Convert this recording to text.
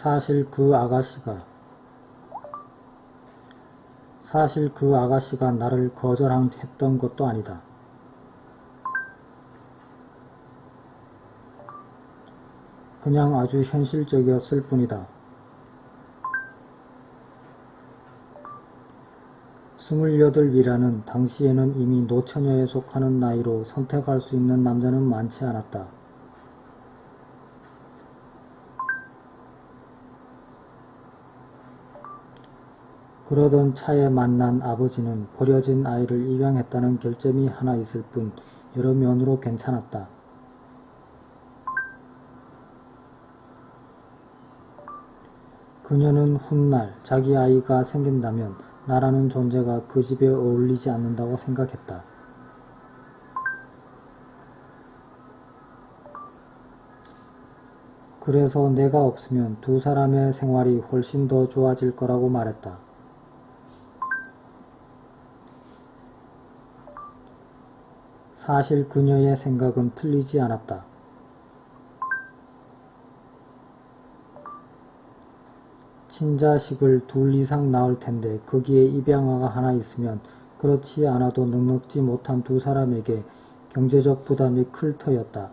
사실 그 아가씨가 사실 그 아가씨가 나를 거절했던 것도 아니다. 그냥 아주 현실적이었을 뿐이다. 스물여덟이라는 당시에는 이미 노처녀에 속하는 나이로 선택할 수 있는 남자는 많지 않았다. 그러던 차에 만난 아버지는 버려진 아이를 입양했다는 결점이 하나 있을 뿐 여러 면으로 괜찮았다. 그녀는 훗날 자기 아이가 생긴다면 나라는 존재가 그 집에 어울리지 않는다고 생각했다. 그래서 내가 없으면 두 사람의 생활이 훨씬 더 좋아질 거라고 말했다. 사실 그녀의 생각은 틀리지 않았다. 친자식을 둘 이상 낳을 텐데 거기에 입양아가 하나 있으면 그렇지 않아도 넉넉지 못한 두 사람에게 경제적 부담이 클 터였다.